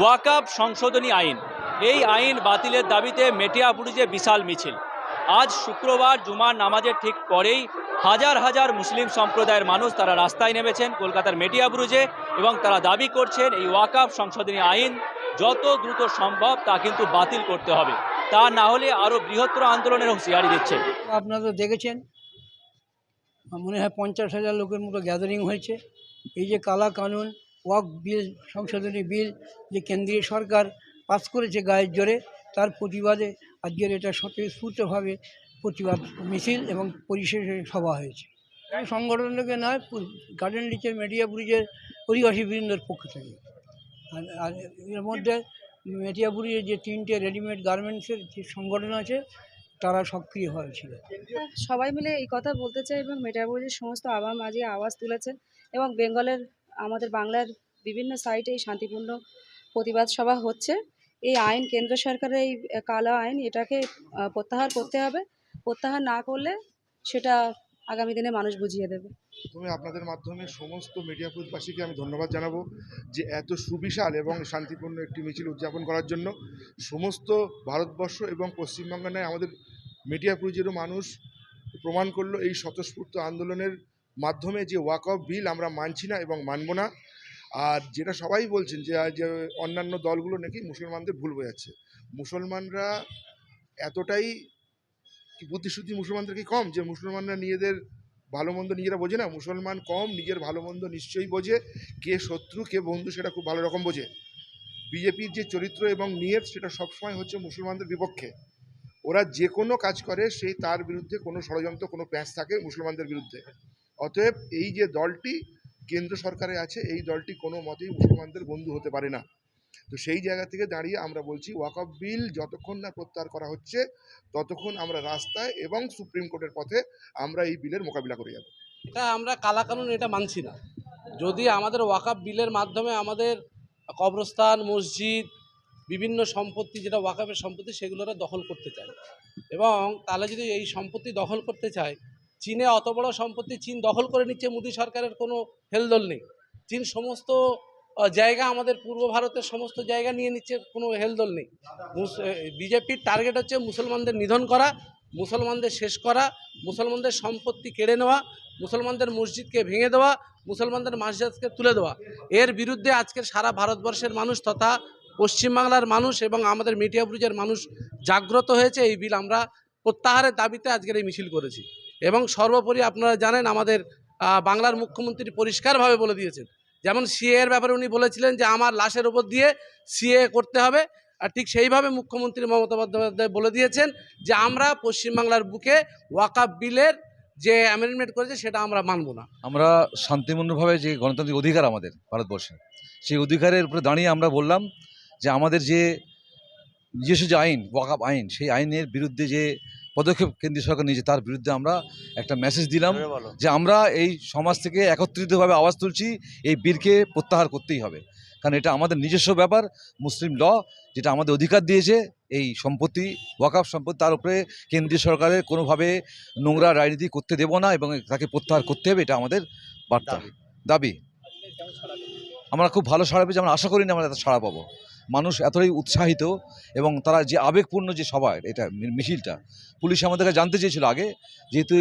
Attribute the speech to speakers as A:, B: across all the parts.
A: ওয়াকাব সংশোধনী আইন। এই আইন বাতিলের দাবিতে মেটিয়াপুরিজে বিশাল মিছিল। আজ শুক্রবার জুমার নামাজের ঠিক পরেই হাজার হাজার মুসলিম সম্প্রদায়ের মানুষ তারা রাস্তায় নেমেছেন কলকাতার মেটিয়াবুরুজে এবং তারা দাবি করছেন এই ওয়াকাব সংশোধনী আইন যত দ্রুত সম্ভব তা কিন্তু বাতিল করতে হবে। তা না হলে আরও বৃহত্তর আন্দোলনের হুঁশিয়ারি দিচ্ছে
B: আপনারা তো দেখেছেন মনে হয় পঞ্চাশ হাজার লোকের মতো গ্যাদারিং হয়েছে। এই যে কালা কানুন ওয়াক বিল, সংশোধনী বিল যে কেন্দ্রীয় সরকার পাস করেছে গায়ের জোরে, তার প্রতিবাদে আজকের এটা স্বতঃস্ফূর্তভাবে প্রতিবাদ মিছিল এবং পরিশেষে সভা হয়েছে। এই সংগঠন থেকে নয় গার্ডেন রিচের মেডিয়া ব্রিজের অধিবাসী বৃন্দর পক্ষ থেকে। আর এর মধ্যে মেটিয়া ব্রিজের যে তিনটে রেডিমেড গার্মেন্টসের যে সংগঠন আছে, তারা সক্রিয় হয়েছিল।
C: সবাই মিলে এই কথা বলতে চাই এবং মেটাবুলির সমস্ত আবাম আজকে আওয়াজ তুলেছেন এবং বেঙ্গলের আমাদের বাংলার বিভিন্ন সাইটে এই শান্তিপূর্ণ প্রতিবাদ সভা হচ্ছে। এই আইন কেন্দ্র সরকারের এই কালো আইন এটাকে প্রত্যাহার করতে হবে। প্রত্যাহার না করলে সেটা আগামী দিনে মানুষ বুঝিয়ে দেবে।
D: প্রথমে আপনাদের মাধ্যমে সমস্ত মিডিয়া পুরবাসীকে আমি ধন্যবাদ জানাব যে এত সুবিশাল এবং শান্তিপূর্ণ একটি মিছিল উদযাপন করার জন্য সমস্ত ভারতবর্ষ এবং পশ্চিমবঙ্গে নয়, আমাদের মিডিয়া পুরুজেরও মানুষ প্রমাণ করল এই স্বতঃস্ফূর্ত আন্দোলনের মাধ্যমে যে ওয়াক অফ বিল আমরা মানছি না এবং মানব না। আর যেটা সবাই বলছেন যে অন্যান্য দলগুলো নাকি মুসলমানদের ভুল বোঝাচ্ছে। মুসলমানরা এতটাই বুদ্ধিশুদ্ধি মুসলমানদের কি কম? যে মুসলমানরা নিজেদের ভালো মন্দ নিজেরা বোঝে না। মুসলমান কম, নিজের ভালো মন্দ নিশ্চয়ই বোঝে। কে শত্রু, কে বন্ধু সেটা খুব ভালো রকম বোঝে। বিজেপির যে চরিত্র এবং নিয়ত সেটা সবসময় হচ্ছে মুসলমানদের বিপক্ষে। ওরা যে কোনো কাজ করে সেই তার বিরুদ্ধে কোনো ষড়যন্ত্র, কোনো প্যাঁচ থাকে মুসলমানদের বিরুদ্ধে। অতএব এই যে দলটি কেন্দ্র সরকারে আছে, এই দলটি কোনো মতেই মুসলমানদের বন্ধু হতে পারে না। তো সেই জায়গা থেকে দাঁড়িয়ে আমরা বলছি ওয়াকফ বিল যতক্ষণ না প্রত্যাহার করা হচ্ছে, ততক্ষণ আমরা রাস্তায় এবং সুপ্রিম কোর্টের পথে আমরা এই বিলের মোকাবিলা করে যাব।
E: এটা আমরা কালাকানুন এটা মানছি না। যদি আমাদের ওয়াকাপ বিলের মাধ্যমে আমাদের কবরস্থান, মসজিদ, বিভিন্ন সম্পত্তি, যেটা ওয়াকাপের সম্পত্তি সেগুলোরা দখল করতে চায় এবং তাহলে যদি এই সম্পত্তি দখল করতে চায় চীনে অত বড় সম্পত্তি চীন দখল করে নিচ্ছে মোদী সরকারের কোনো হেলদোল নেই। চীন সমস্ত জায়গা আমাদের পূর্ব ভারতের সমস্ত জায়গা নিয়ে নিচ্ছে, কোনো হেলদোল নেই। বিজেপির টার্গেট হচ্ছে মুসলমানদের নিধন করা, মুসলমানদের শেষ করা, মুসলমানদের সম্পত্তি কেড়ে নেওয়া, মুসলমানদের মসজিদকে ভেঙে দেওয়া, মুসলমানদের মসজিদকে তুলে দেওয়া। এর বিরুদ্ধে আজকের সারা ভারতবর্ষের মানুষ তথা পশ্চিমবাংলার মানুষ এবং আমাদের মিডিয়াপুরিজের মানুষ জাগ্রত হয়েছে। এই বিল আমরা প্রত্যাহারের দাবিতে আজকের এই মিছিল করেছি। এবং সর্বোপরি আপনারা জানেন আমাদের বাংলার মুখ্যমন্ত্রী পরিষ্কারভাবে বলে দিয়েছেন। যেমন সিএ এর ব্যাপারে উনি বলেছিলেন যে, আমার লাশের ওপর দিয়ে সিএ করতে হবে। আর ঠিক সেইভাবে মুখ্যমন্ত্রী মমতা বন্দ্যোপাধ্যায় বলে দিয়েছেন যে, আমরা পশ্চিমবাংলার বুকে ওয়াকাপ বিলের যে অ্যামেন্ডমেন্ট করেছে, সেটা আমরা মানব না।
F: আমরা শান্তিপূর্ণভাবে যে গণতান্ত্রিক অধিকার আমাদের ভারতবর্ষে, সেই অধিকারের উপরে দাঁড়িয়ে আমরা বললাম যে, আমাদের যে নিজস্ব যে আইন ওয়াকাপ আইন, সেই আইনের বিরুদ্ধে যে পদক্ষেপ কেন্দ্রীয় সরকার নিয়েছে তার বিরুদ্ধে আমরা একটা মেসেজ দিলাম যে আমরা এই সমাজ থেকে একত্রিতভাবে আওয়াজ তুলছি এই বিলকে প্রত্যাহার করতেই হবে। কারণ এটা আমাদের নিজস্ব ব্যাপার মুসলিম ল যেটা আমাদের অধিকার দিয়েছে এই সম্পত্তি ওয়াকাফ সম্পত্তি তার উপরে কেন্দ্রীয় সরকারের কোনোভাবে নোংরা রাজনীতি করতে দেব না এবং তাকে প্রত্যাহার করতে হবে এটা আমাদের বার্তা। দাবি। আমরা খুব ভালো সাড়া পেয়েছি আমরা আশা করি না আমরা এত সাড়া পাবো। মানুষ এতটাই উৎসাহিত এবং তারা যে আবেগপূর্ণ যে সবার এটা মিছিলটা পুলিশ আমাদের কাছে জানতে চেয়েছিল আগে যেহেতু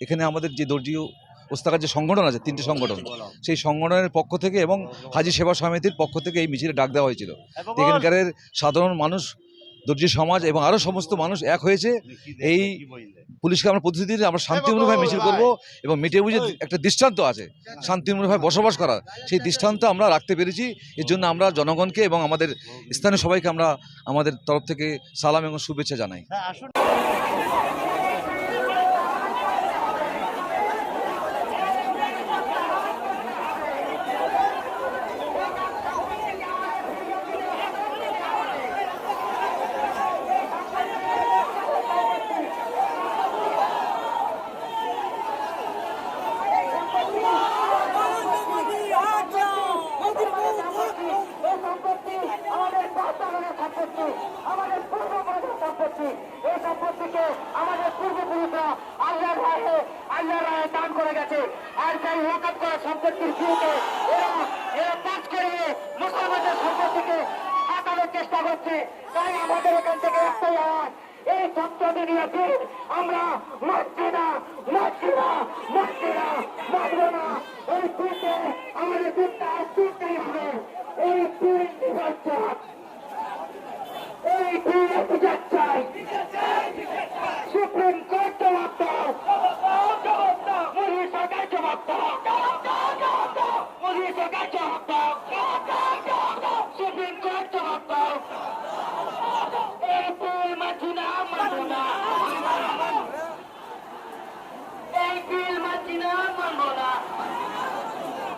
F: এখানে আমাদের যে দর্জীয় ওস্তাকার যে সংগঠন আছে তিনটি সংগঠন সেই সংগঠনের পক্ষ থেকে এবং হাজি সেবা সমিতির পক্ষ থেকে এই মিছিলে ডাক দেওয়া হয়েছিল। এখানকার এখানকারের সাধারণ মানুষ দর্জি সমাজ এবং আরও সমস্ত মানুষ এক হয়েছে। এই পুলিশকে আমরা প্রতিশ্রুতি যে আমরা শান্তিপূর্ণভাবে মিছিল করব এবং মিটে বুঝে একটা দৃষ্টান্ত আছে। শান্তিপূর্ণভাবে বসবাস করা সেই দৃষ্টান্ত আমরা রাখতে পেরেছি। এর জন্য আমরা জনগণকে এবং আমাদের স্থানীয় সবাইকে আমরা আমাদের তরফ থেকে সালাম এবং শুভেচ্ছা জানাই
G: আমাদের বর্তমানের সম্পত্তি আমাদের পূর্বপুরুষের সম্পত্তি এই সম্পত্তিকে আমাদের পূর্বপুরুষরা আল্লাহ রাহে আল্লাহ রাহে দান করে গেছে। আর সেই ওয়াকাপ করা সম্পত্তির শুরুতে এরা এরা পাস করিয়ে মুসলমানদের সম্পত্তিকে করছে। তাই আমাদের এখান থেকে একটাই আওয়াজ, এই সংশোধনীয় বিল আমরা মানছি না মানছি না মানছি না মানব না। এই বিলকে আমাদের বিলটা তুলতেই হবে। এই বিল বিচার চাই এই বিল বিচার চাই সুপ্রিম